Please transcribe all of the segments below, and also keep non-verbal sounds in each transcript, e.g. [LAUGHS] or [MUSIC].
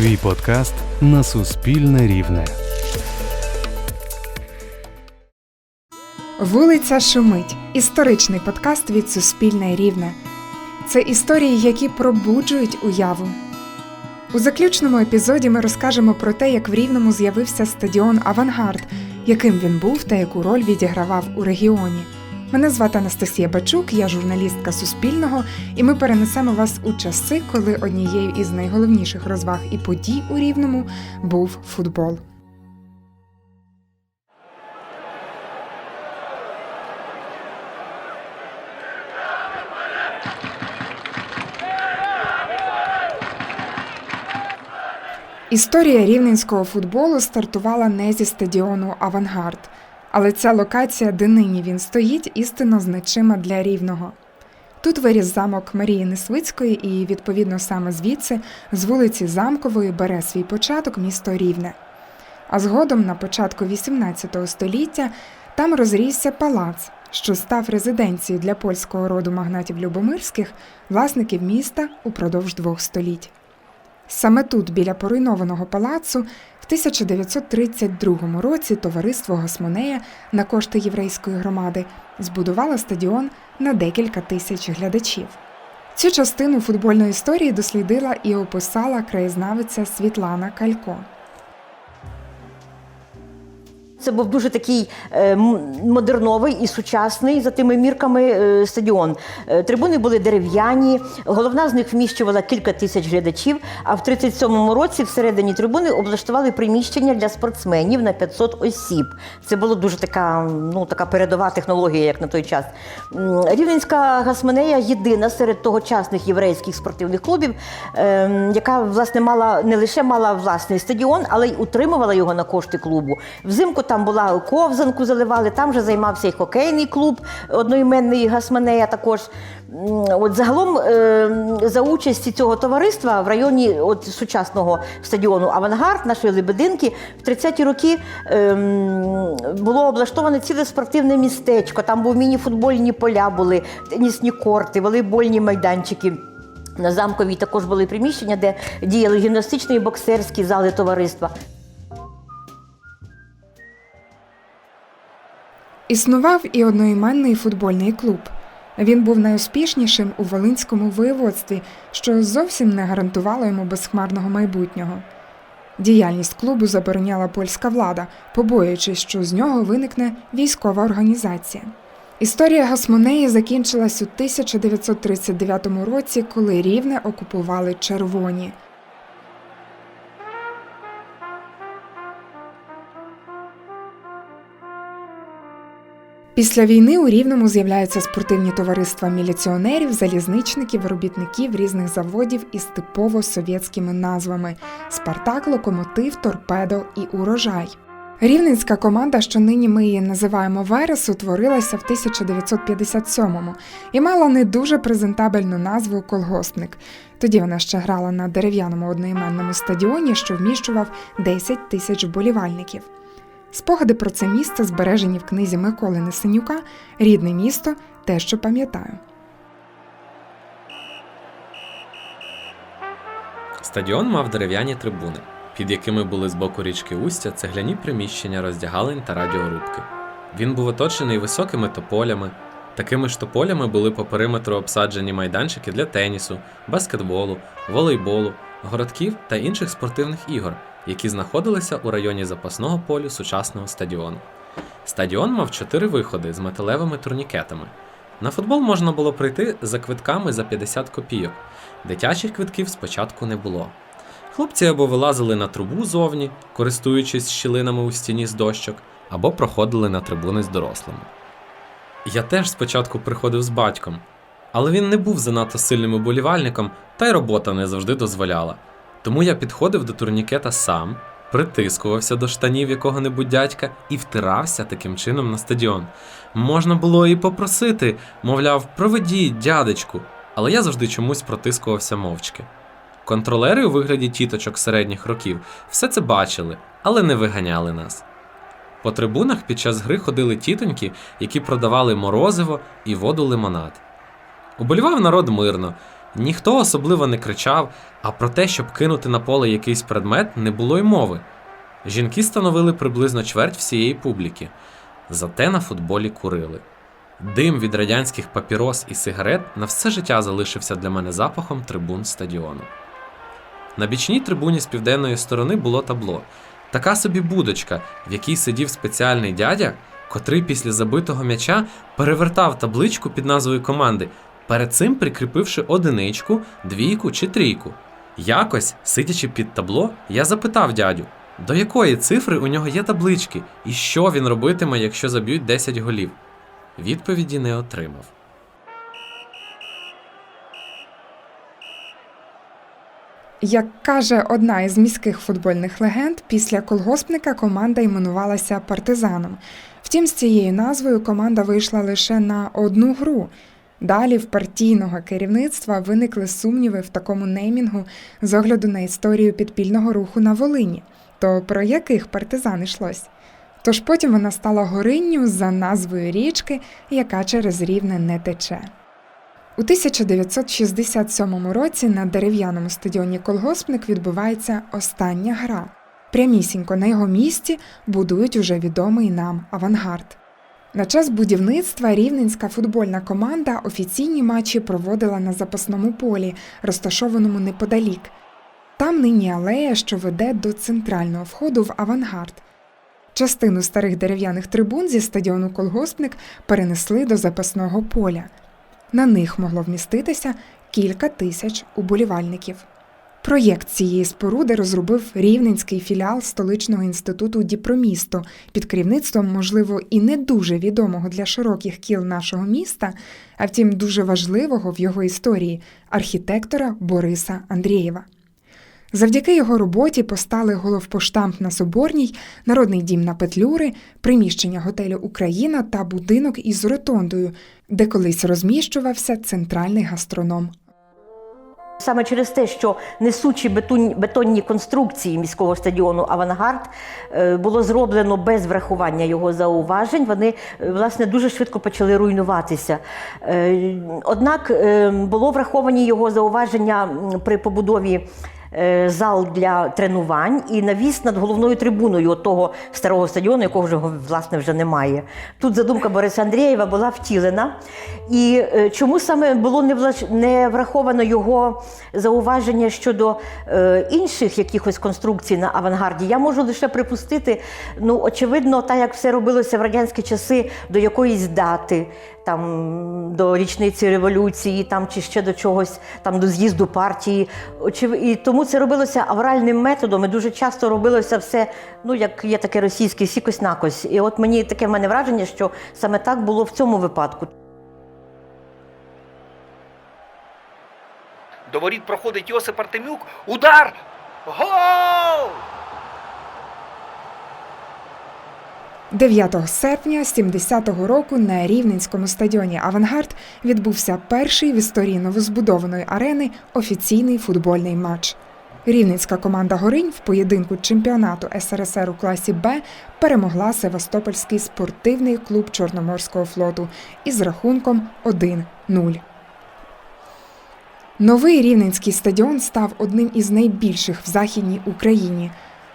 Твій подкаст на Суспільне Рівне. Вулиця Шумить історичний подкаст від Суспільне Рівне. Це історії, які пробуджують уяву. У заключному епізоді ми розкажемо про те, як в Рівному з'явився стадіон Авангард, яким він був та яку роль відігравав у регіоні. Мене звати Анастасія Бачук, я журналістка Суспільного, і ми перенесемо вас у часи, коли однією із найголовніших розваг і подій у Рівному був футбол. Історія рівненського футболу стартувала не зі стадіону Авангард, але ця локація, де нині він стоїть, істинно значима для рівного. Тут виріс замок Марії Несвицької, і, відповідно, саме звідси, з вулиці Замкової, бере свій початок місто Рівне. А згодом, на початку XVIII століття, там розрісся палац, що став резиденцією для польського роду магнатів Любомирських, власників міста упродовж двох століть. Саме тут, біля поруйнованого палацу, в 1932 році товариство Госмонея на кошти єврейської громади збудувало стадіон на декілька тисяч глядачів. Цю частину футбольної історії дослідила і описала краєзнавиця Світлана Калько. Це був дуже такий е, модерновий і сучасний за тими мірками е, стадіон. Е, Трибуни були дерев'яні, головна з них вміщувала кілька тисяч глядачів. А в 37-му році всередині трибуни облаштували приміщення для спортсменів на 500 осіб. Це була дуже така, ну така передова технологія, як на той час. Рівненська гасманея єдина серед тогочасних єврейських спортивних клубів, яка власне мала не лише мала власний стадіон, але й утримувала його на кошти клубу. Взимку там була ковзанку заливали, там же займався і хокейний клуб одноіменний Гасманея також. От загалом е, за участі цього товариства в районі от сучасного стадіону Авангард нашої Лебединки в 30-ті роки е, було облаштоване ціле спортивне містечко. Там був міні-футбольні поля, були тенісні корти, волейбольні майданчики. На замковій також були приміщення, де діяли гімнастичні і боксерські зали товариства. Існував і одноіменний футбольний клуб. Він був найуспішнішим у Волинському воєводстві, що зовсім не гарантувало йому безхмарного майбутнього. Діяльність клубу забороняла польська влада, побоюючись, що з нього виникне військова організація. Історія Гасмонеї закінчилась у 1939 році, коли рівне окупували червоні. Після війни у Рівному з'являються спортивні товариства міліціонерів, залізничників, робітників різних заводів із типово совєтськими назвами Спартак, Локомотив, Торпедо і Урожай. Рівненська команда, що нині ми її називаємо Верес, утворилася в 1957-му і мала не дуже презентабельну назву Колгоспник. Тоді вона ще грала на дерев'яному одноіменному стадіоні, що вміщував 10 тисяч вболівальників. Спогади про це місце збережені в книзі Миколи Несенюка Рідне місто те, що пам'ятаю. Стадіон мав дерев'яні трибуни, під якими були з боку річки Устя цегляні приміщення роздягалень та радіорубки. Він був оточений високими тополями. Такими ж тополями були по периметру обсаджені майданчики для тенісу, баскетболу, волейболу, городків та інших спортивних ігор, які знаходилися у районі запасного полю сучасного стадіону. Стадіон мав чотири виходи з металевими турнікетами. На футбол можна було прийти за квитками за 50 копійок. Дитячих квитків спочатку не було. Хлопці або вилазили на трубу зовні, користуючись щілинами у стіні з дощок, або проходили на трибуни з дорослими. Я теж спочатку приходив з батьком, але він не був занадто сильним уболівальником, та й робота не завжди дозволяла. Тому я підходив до турнікета сам, притискувався до штанів якого-небудь дядька і втирався таким чином на стадіон. Можна було і попросити, мовляв, проведіть, дядечку, але я завжди чомусь протискувався мовчки. Контролери у вигляді тіточок середніх років все це бачили, але не виганяли нас. По трибунах під час гри ходили тітоньки, які продавали морозиво і воду лимонад. Уболівав народ мирно. Ніхто особливо не кричав, а про те, щоб кинути на поле якийсь предмет, не було й мови. Жінки становили приблизно чверть всієї публіки, зате на футболі курили. Дим від радянських папірос і сигарет на все життя залишився для мене запахом трибун стадіону. На бічній трибуні з південної сторони було табло, така собі будочка, в якій сидів спеціальний дядя, котрий після забитого м'яча перевертав табличку під назвою команди, перед цим прикріпивши одиничку, двійку чи трійку. Якось, сидячи під табло, я запитав дядю, до якої цифри у нього є таблички, і що він робитиме, якщо заб'ють 10 голів. Відповіді не отримав. Як каже одна із міських футбольних легенд, після колгоспника команда іменувалася партизаном. Втім, з цією назвою команда вийшла лише на одну гру. Далі в партійного керівництва виникли сумніви в такому неймінгу з огляду на історію підпільного руху на Волині. То про яких партизан йшлось? Тож потім вона стала горинню за назвою річки, яка через рівне не тече. У 1967 році на дерев'яному стадіоні Колгоспник відбувається остання гра. Прямісінько на його місці будують уже відомий нам авангард. На час будівництва рівненська футбольна команда офіційні матчі проводила на запасному полі, розташованому неподалік. Там нині алея, що веде до центрального входу в авангард. Частину старих дерев'яних трибун зі стадіону Колгоспник перенесли до запасного поля. На них могло вміститися кілька тисяч уболівальників. Проєкт цієї споруди розробив рівненський філіал столичного інституту Діпромісто під керівництвом, можливо, і не дуже відомого для широких кіл нашого міста, а втім дуже важливого в його історії архітектора Бориса Андрієва. Завдяки його роботі постали головпоштамп на Соборній, народний дім на Петлюри, приміщення готелю Україна та будинок із ротондою, де колись розміщувався центральний гастроном Саме через те, що несучі бетонні, конструкції міського стадіону Авангард е, було зроблено без врахування його зауважень, вони е, власне дуже швидко почали руйнуватися. Е, Однак було враховані його зауваження при побудові. Е, Зал для тренувань і навіс над головною трибуною того старого стадіону, якого вже власне вже немає. Тут задумка Бориса Андрієва була втілена. І е, чому саме було не, враховано його зауваження щодо е, інших якихось конструкцій на авангарді, я можу лише припустити. Ну, очевидно, так як все робилося в радянські часи до якоїсь дати, там до річниці революції, там чи ще до чогось, там до з'їзду партії. І тому це робилося авральним методом. І дуже часто робилося все, ну як є таке російське сікось-накось. І от мені таке в мене враження, що саме так було в цьому випадку. До воріт проходить Йосип Артемюк. Удар! Гол! 9 серпня 70-го року на рівненському стадіоні Авангард відбувся перший в історії новозбудованої арени офіційний футбольний матч. Рівненська команда Горинь в поєдинку чемпіонату СРСР у класі Б перемогла Севастопольський спортивний клуб Чорноморського флоту із рахунком 1-0. Новий рівненський стадіон став одним із найбільших в Західній Україні.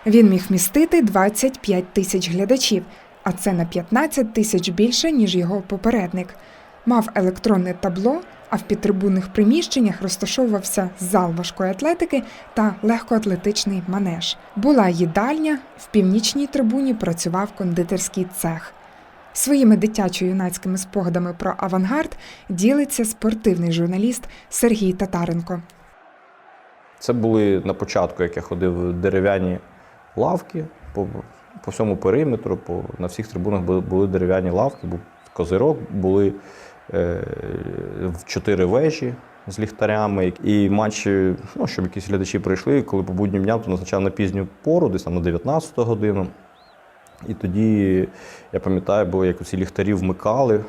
Він міг вмістити 25 тисяч глядачів, а це на 15 тисяч більше, ніж його попередник. Мав електронне табло, а в підтрибунних приміщеннях розташовувався зал важкої атлетики та легкоатлетичний манеж. Була їдальня, в північній трибуні працював кондитерський цех. Своїми дитячо-юнацькими спогадами про авангард ділиться спортивний журналіст Сергій Татаренко. Це були на початку, як я ходив, дерев'яні лавки по всьому периметру, по, на всіх трибунах були, були дерев'яні лавки, був козирок, були е, в чотири вежі з ліхтарями. І матчі, ну, щоб якісь глядачі прийшли, коли по буднім дням, то назначав на пізню пору, десь там на 19 годину. І тоді, я пам'ятаю, було, як ці ліхтарі вмикали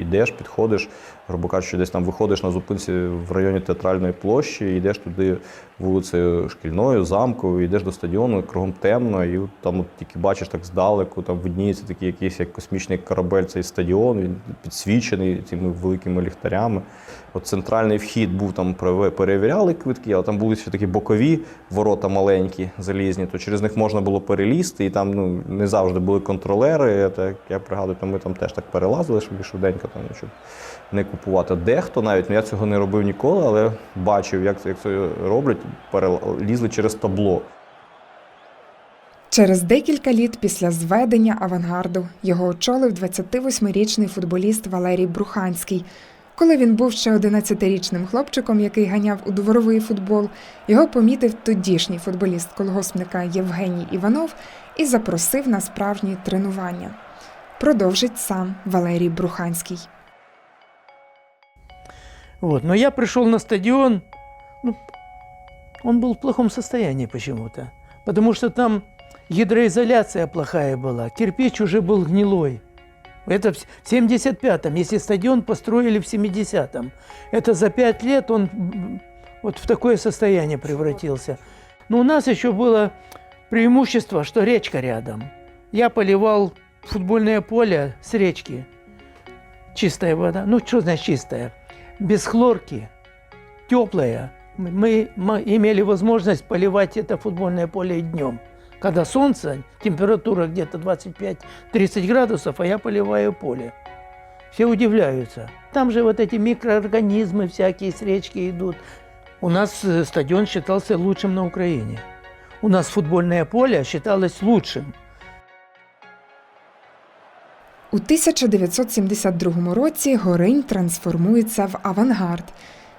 Йдеш, підходиш, грубо кажучи, десь там виходиш на зупинці в районі театральної площі, йдеш туди вулицею шкільною, замковою, йдеш до стадіону, кругом темно, і там от тільки бачиш так здалеку, там видніється такий якийсь як космічний корабель, цей стадіон, він підсвічений цими великими ліхтарями. От центральний вхід був там перевіряли квитки, але там були ще такі бокові ворота маленькі, залізні, то через них можна було перелізти, і там ну, не завжди були контролери. Так, я пригадую, то ми там теж так перелазили, щоб швиденько там, щоб не купувати. Дехто навіть, ну я цього не робив ніколи, але бачив, як, як це роблять, перелізли через табло. Через декілька літ після зведення авангарду його очолив 28-річний футболіст Валерій Бруханський. Коли він був ще 11-річним хлопчиком, який ганяв у дворовий футбол, його помітив тодішній футболіст колгоспника Євгеній Іванов і запросив на справжні тренування. Продовжить сам Валерій Бруханський. Вот. Но я пришел на стадион, ну, он был в плохом состоянии почему-то. Потому что там гидроизоляция плохая была, кирпич уже был гнилой. Это в 75-м, если стадион построили в 70-м. Это за пять лет он вот в такое состояние превратился. Но у нас еще было преимущество, что речка рядом. Я поливал футбольное поле с речки. Чистая вода. Ну, что значит чистая? без хлорки, теплая. Мы имели возможность поливать это футбольное поле днем. Когда солнце, температура где-то 25-30 градусов, а я поливаю поле. Все удивляются. Там же вот эти микроорганизмы всякие с речки идут. У нас э, стадион считался лучшим на Украине. У нас футбольное поле считалось лучшим. У 1972 році Горинь трансформується в авангард.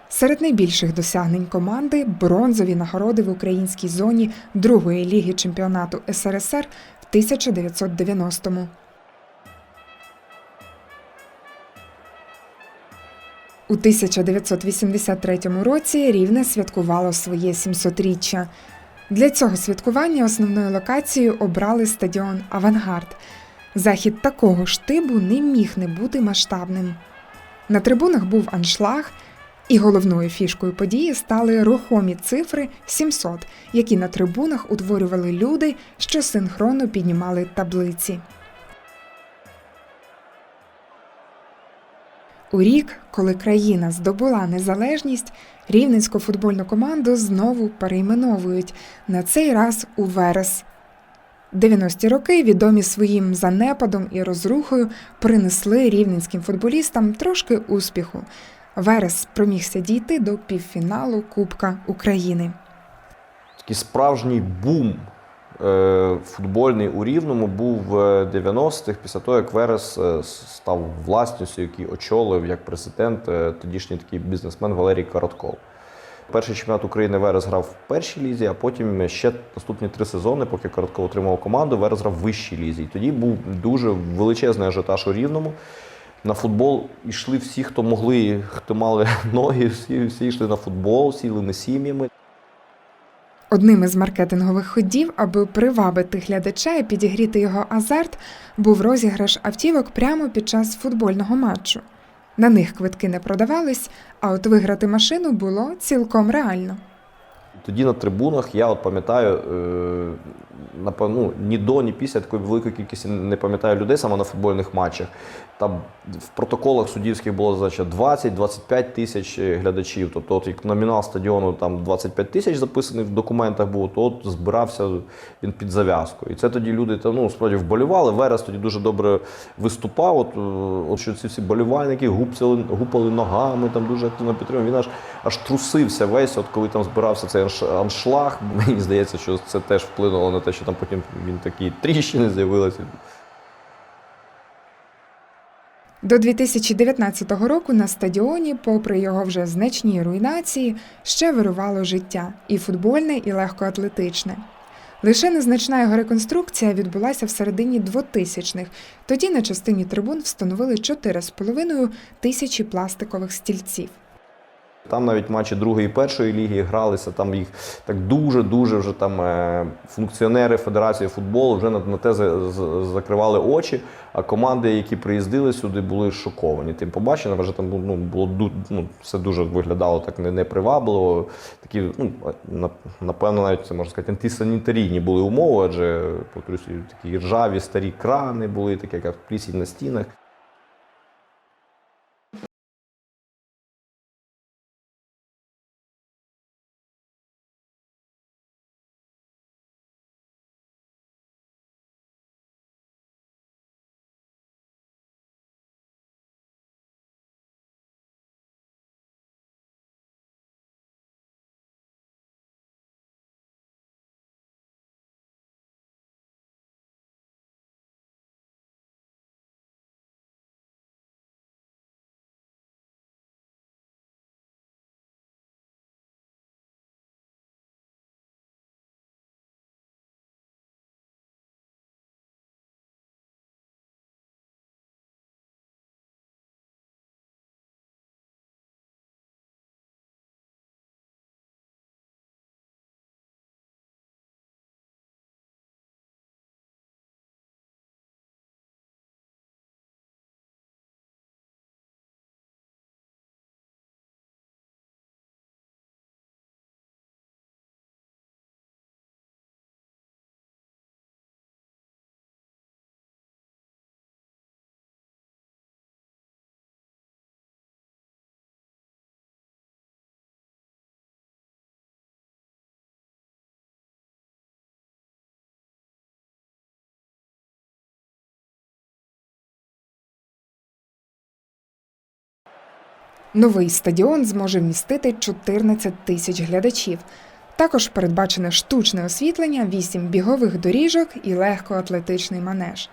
Серед найбільших досягнень команди бронзові нагороди в українській зоні другої ліги чемпіонату СРСР в 1990-му. У 1983 році Рівне святкувало своє 700-річчя. Для цього святкування основною локацією обрали стадіон Авангард. Захід такого штибу не міг не бути масштабним. На трибунах був аншлаг, і головною фішкою події стали рухомі цифри 700, які на трибунах утворювали люди, що синхронно піднімали таблиці. У рік, коли країна здобула незалежність, рівненську футбольну команду знову перейменовують на цей раз у Верес. 90-ті роки, відомі своїм занепадом і розрухою, принесли рівненським футболістам трошки успіху. Верес спромігся дійти до півфіналу Кубка України. Такий справжній бум е, футбольний у Рівному був в 90-х, після того, як Верес е, став власністю, який очолив як президент е, тодішній такий бізнесмен Валерій Коротков. Перший чемпіонат України Верес грав в першій лізі, а потім ще наступні три сезони, поки Коротков отримав команду, Верес грав в вищій лізі. І тоді був дуже величезний ажіотаж у Рівному. На футбол йшли всі, хто могли, хто мали [LAUGHS] ноги, всі, всі йшли на футбол, сіли сім'ями. Одним із маркетингових ходів, аби привабити глядача і підігріти його азарт, був розіграш автівок прямо під час футбольного матчу. На них квитки не продавались, а от виграти машину було цілком реально. Тоді на трибунах я от пам'ятаю, е, напевно, ну, ні до, ні після такої великої кількості не пам'ятаю людей саме на футбольних матчах. Там в протоколах суддівських було значить, 20-25 тисяч е, глядачів. Тобто, от як номінал стадіону там 25 тисяч записаний в документах був, то от збирався він під зав'язку. І це тоді люди та, ну, справді вболівали. Верес тоді дуже добре виступав. От, е, от що ці всі болівальники гупцяли, гупали ногами, там дуже активно підтримував. Він аж аж трусився весь, от коли там збирався цей аншлаг. Мені здається, що це теж вплинуло на те, що там потім він такі тріщини з'явилися. До 2019 року на стадіоні, попри його вже значні руйнації, ще вирувало життя і футбольне, і легкоатлетичне. Лише незначна його реконструкція відбулася в середині 2000-х. Тоді на частині трибун встановили 4,5 тисячі пластикових стільців. Там навіть матчі другої і першої ліги гралися. Там їх так дуже дуже вже там е, функціонери Федерації футболу вже на, на те за- за- закривали очі. А команди, які приїздили сюди, були шоковані. Тим побаченим, вже там ну, було ну, все дуже виглядало так не- непривабливо. Такі, ну напевно, навіть це можна сказати, антисанітарійні були умови, адже повторюсь, такі ржаві старі крани були, такі як плісінь на стінах. Новий стадіон зможе вмістити 14 тисяч глядачів. Також передбачене штучне освітлення, 8 бігових доріжок і легкоатлетичний манеж.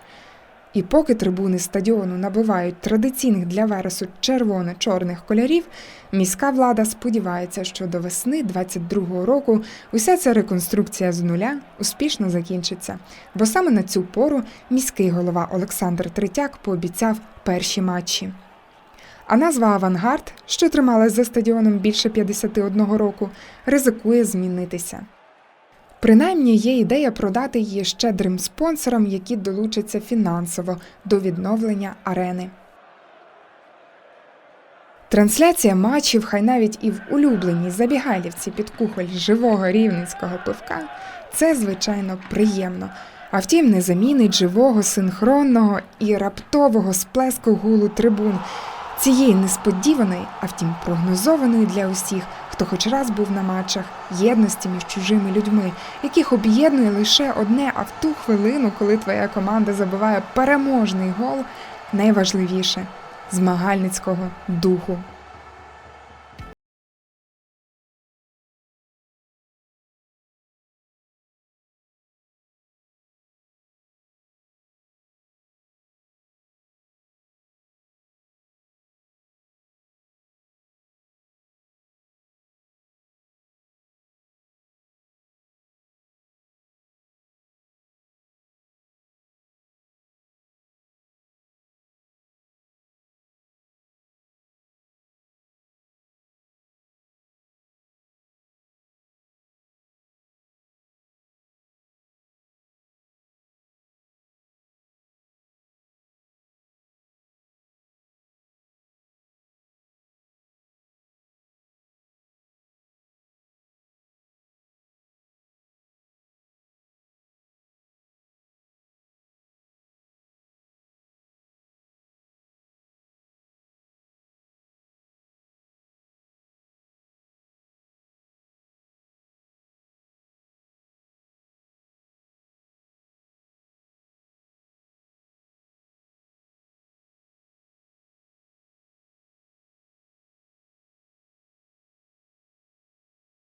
І поки трибуни стадіону набувають традиційних для вересу червоно-чорних кольорів, міська влада сподівається, що до весни 22-го року уся ця реконструкція з нуля успішно закінчиться. Бо саме на цю пору міський голова Олександр Третяк пообіцяв перші матчі. А назва Авангард, що трималась за стадіоном більше 51 року, ризикує змінитися. Принаймні є ідея продати її щедрим спонсорам, які долучаться фінансово до відновлення арени. Трансляція матчів, хай навіть і в улюбленій забігайлівці під кухоль живого рівненського пивка це, звичайно, приємно. А втім, не замінить живого, синхронного і раптового сплеску гулу трибун, цієї несподіваної, а втім прогнозованої для усіх, хто хоч раз був на матчах єдності між чужими людьми, яких об'єднує лише одне, а в ту хвилину, коли твоя команда забиває переможний гол, найважливіше змагальницького духу.